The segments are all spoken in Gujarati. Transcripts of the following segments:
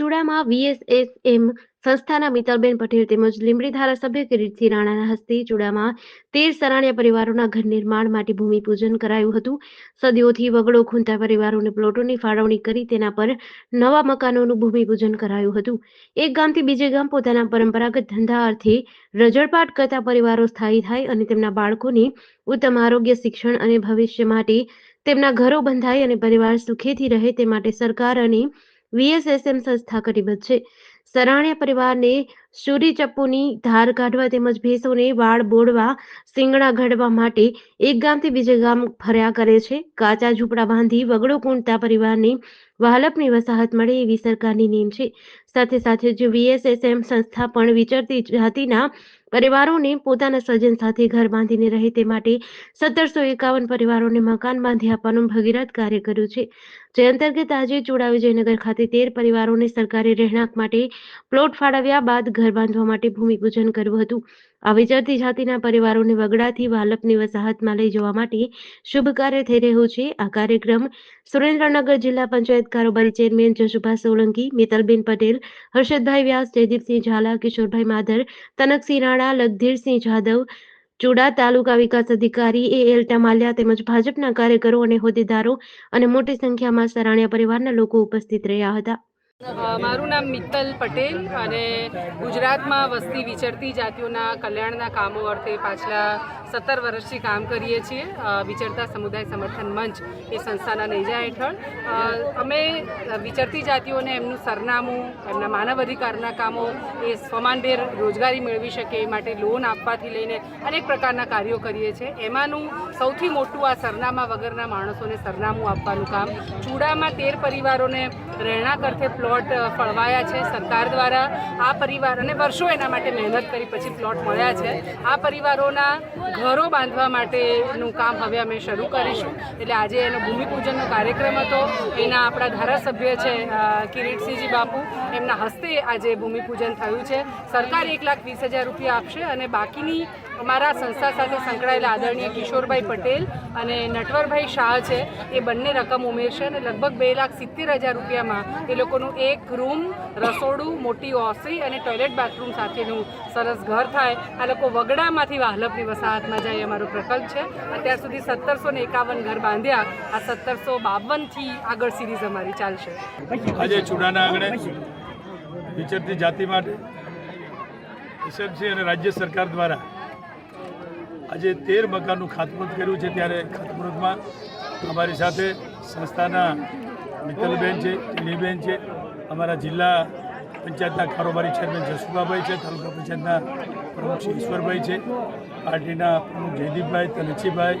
ચુડામાં વીએસએસએમ સંસ્થાના મિતલબેન પટેલ તેમજ લીંબડી ધારાસભ્ય કિરીટસિંહ રાણાના હસ્તે ચુડામાં તેર સરાણિયા પરિવારોના ઘર નિર્માણ માટે ભૂમિપૂજન કરાયું હતું. સદીઓથી વગડો ખૂંતા પરિવારોને પ્લોટોની ફાળવણી કરી તેના પર નવા મકાનોનું ભૂમિપૂજન કરાયું હતું. એક ગામથી બીજે ગામ પોતાના પરંપરાગત ધંધા અર્થે રજળપાટ કરતા પરિવારો સ્થાયી થાય અને તેમના બાળકોની ઉત્તમ આરોગ્ય, શિક્ષણ અને ભવિષ્ય માટે તેમના ઘરો બંધાય અને પરિવાર સુખેથી રહે તે માટે સરકાર અને વીએસએસએમ સંસ્થા કટિબદ્ધ છે સરાણ્ય પરિવારને સુરી ચપ્પુની ધાર કાઢવા તેમજ ભેંસોને વાળ બોડવા શિંગડા ઘડવા માટે એક ગામથી બીજે ગામ ફર્યા કરે છે. કાચા ઝૂંપડા બાંધી વગડો કૂંટતા પરિવારની વહાલપની વસાહત મળે એવી સરકારની નેમ છે. સાથે સાથે જ વીએસએસએમ સંસ્થા પણ વિચરતી જાતિના પરિવારોને પોતાના સ્વજન સાથે ઘર બાંધીને રહે તે માટે સત્તરસો એકાવન પરિવારોને મકાન બાંધી આપવાનું ભગીરથ કાર્ય કર્યું છે. જે અંતર્ગત આજે ચોડા વિજયનગર ખાતે તેર પરિવારોને સરકારે રહેણાંક માટે પ્લોટ ફાળવ્યા બાદ ઘર બાંધવા માટે ભૂમિપૂજન કર્યું હતું. આ વિચરતી જાતિના પરિવારોને વગડાથી વાલપની વસાહતમાં લઈ જવા માટે શુભ કાર્ય થઈ રહ્યું છે. આ કાર્યક્રમ સુરેન્દ્રનગર જિલ્લા પંચાયત કારોબારી ચેરમેન જશુભા સોલંકી, મિતલબેન પટેલ, હર્ષદભાઈ વ્યાસ, જયદીપસિંહ ઝાલા, કિશોરભાઈ માધર, તનકસિંહ રાણા, લગધીરસિંહ જાદવ ચુડા તાલુકા વિકાસ અધિકારી, એ એલ ટમાલિયા તેમજ ભાજપના કાર્યકરો અને હોદ્દેદારો અને મોટી સંખ્યામાં સરાણિયા પરિવારના લોકો ઉપસ્થિત રહ્યા હતા. મારું નામ મિત્તલ પટેલ અને ગુજરાતમાં વસતી વિચરતી જાતિઓના કલ્યાણના કામો અર્થે પાછલા સત્તર વર્ષથી કામ કરીએ છીએ. વિચરતા સમુદાય સમર્થન મંચ એ સંસ્થાના નેજા હેઠળ. અમે વિચરતી જાતિઓને એમનું સરનામું, એમના માનવ અધિકારના કામો, એ સ્વમાનભેર રોજગારી મેળવી શકે એ માટે લોન આપવાથી લઈને અનેક પ્રકારના કાર્યો કરીએ છીએ. એમાંનું સૌથી મોટું આ સરનામા વગરના માણસોને સરનામું આપવાનું કામ ચૂડામાં તેર પરિવારોને રહેણાંક અર્થે પ્લોટ અ, ફળવાયા છે. સરકાર દ્વારા આ પરિવાર અને વર્ષો એના માટે મહેનત કરી પછી પ્લોટ મળ્યા છે. આ પરિવારોના ઘરો બાંધવા માટેનું કામ હવે અમે શરૂ કરીશું. એટલે આજે એનો ભૂમિપૂજનનો કાર્યક્રમ હતો. એના આપણા ધારાસભ્ય છે કિરીટસિંહજી બાપુ. એમના હસ્તે આજે ભૂમિપૂજન થયું છે. સરકાર એક લાખ વીસ હજાર રૂપિયા આપશે અને બાકીની અમારા સંસ્થા સાથે સંકળાયેલા આદરણીય કિશોરભાઈ પટેલ અને નટવરભાઈ શાહ છે, એ બંને રકમ ઉમેરશે અને લગભગ બે લાખ સિત્તેર હજાર રૂપિયામાં એ લોકોનું એક રૂમ, રસોડું, મોટી ઓસરી અને ટોયલેટ બાથરૂમ સાથેનું સરસ ઘર થાય. આ લોકો વગડામાંથી વાહલપની વસાહતમાં જાય અમારો પ્રકલ્પ છે. અત્યાર સુધી સત્તરસો ને એકાવન ઘર બાંધ્યા. આ સત્તરસો બાવનથી આગળ સિરીઝ અમારી ચાલશે. આજે ચૂડાના આંગણે વિચરતી જાતિ માટે એસએમસી અને રાજ્ય સરકાર દ્વારા આજે તેર મકાનનું ખાતમુહૂર્ત કર્યું છે ત્યારે ખાતમુહૂર્તમાં અમારી સાથે સંસ્થાના મિત્તલબેન છે ટીલીબેન છે, અમારા જિલ્લા પંચાયતના કારોબારી ચેરમેન જસુભાભાઈ છે, તાલુકા પંચાયતના પ્રમુખ શ્રી ઈશ્વરભાઈ છે, પાર્ટીના પ્રમુખ જયદીપભાઈ તલચીભાઈ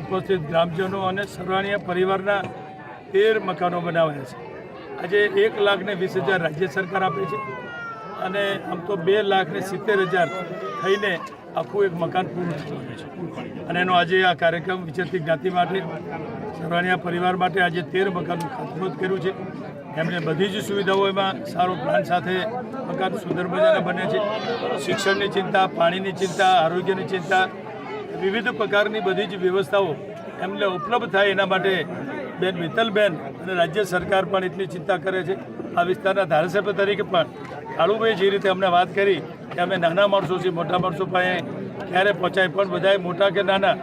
ઉપસ્થિત ગ્રામજનો અને સર્વાણીય પરિવારના તેર મકાનો બનાવ્યા છે. આજે એક લાખ ને વીસ હજાર રાજ્ય સરકાર આપે છે અને આમ તો બે લાખ ને સિત્તેર હજાર થઈને આખું એક મકાન પૂરું થવાનું છે. અને એનો આજે આ કાર્યક્રમ વિચરતી જ્ઞાતિ માટે સર્વાણીયા પરિવાર માટે આજે તેર મકાનનું ખાતમુહૂર્ત કર્યું છે. એમણે બધી જ સુવિધાઓ એમાં સારો પ્લાન સાથે મકાન સુંદર મજાના બને છે. શિક્ષણની ચિંતા, પાણીની ચિંતા, આરોગ્યની ચિંતા, વિવિધ પ્રકારની બધી જ વ્યવસ્થાઓ એમને ઉપલબ્ધ થાય એના માટે બેન મિત્તલબેન અને રાજ્ય સરકાર પણ એટલી ચિંતા કરે છે. આ વિસ્તારના ધારાસભ્ય તરીકે પણ કાળુભાઈ જે રીતે અમને વાત કરી કે અમે નાના માણસો છીએ, મોટા માણસો પાસે ક્યારે પહોંચાય, પણ બધાએ મોટા કે નાના,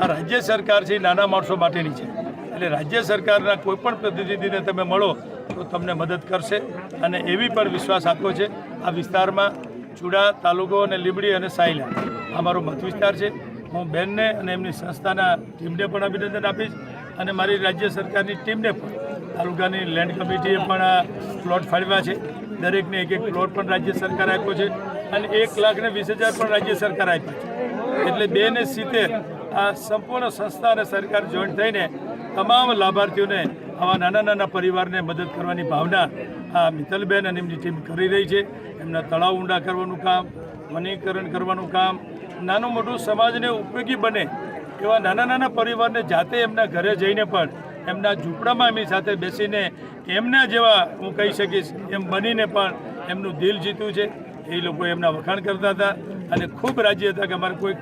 આ રાજ્ય સરકાર છે નાના માણસો માટેની છે. એટલે રાજ્ય સરકારના કોઈ પણ પ્રતિનિધિને તમે મળો, તો તમને મદદ કરશે અને એવી પણ વિશ્વાસ આપ્યો છે, આ વિસ્તારમાં ચુડા, તાલુકો અને લીંબડી અને સાયલા અમારો મત વિસ્તાર છે. હું બેનને અને એમની સંસ્થાના ટીમને પણ અભિનંદન આપીશ અને મારી રાજ્ય સરકારની ટીમને પણ. તાલુકાની લેન્ડ કમિટીએ પણ આ પ્લોટ ફાળવ્યા છે. દરેકને એક એક પ્લોટ પણ રાજ્ય સરકાર આપ્યો છે. અને એક લાખ ને વીસ હજાર પણ રાજ્ય સરકાર આપી એટલે બે ને સિત્તેર આ સંપૂર્ણ સંસ્થા અને સરકાર જોઈન્ટ થઈને તમામ લાભાર્થીઓને આવા નાના નાના પરિવારને મદદ કરવાની ભાવના આ મિત્તલબેન અને એમની ટીમ કરી રહી છે. એમના તળાવ ઊંડા કરવાનું કામ, વનીકરણ કરવાનું કામ, નાનું મોટું સમાજને ઉપયોગી બને એવા નાના નાના પરિવારને જાતે એમના ઘરે જઈને પણ એમના ઝૂંપડામાં એમની સાથે બેસીને એમના જેવા હું કહી શકીશ, એમ બનીને પણ એમનું દિલ જીત્યું છે. એ લોકો એમના વખાણ કરતા હતા અને ખૂબ રાજી હતા કે અમારે કોઈ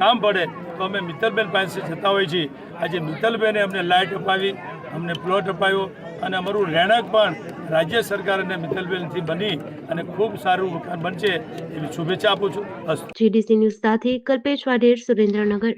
કામ પડે તો અમે મિત્તલબેન પાસે જતા હોઈએ છીએ. આજે મિત્તલબેને અમને લાઇટ અપાવી, અમને પ્લોટ અપાયો અને અમારું રહેણાંક પણ રાજ્ય સરકાર અને મિત્તલબેનથી બની અને ખૂબ સારું મકાન બનશે એવી શુભેચ્છા આપું છું. જીડીસી ન્યૂઝ સાથે કલ્પેશ વાઢેર સુરેન્દ્રનગર.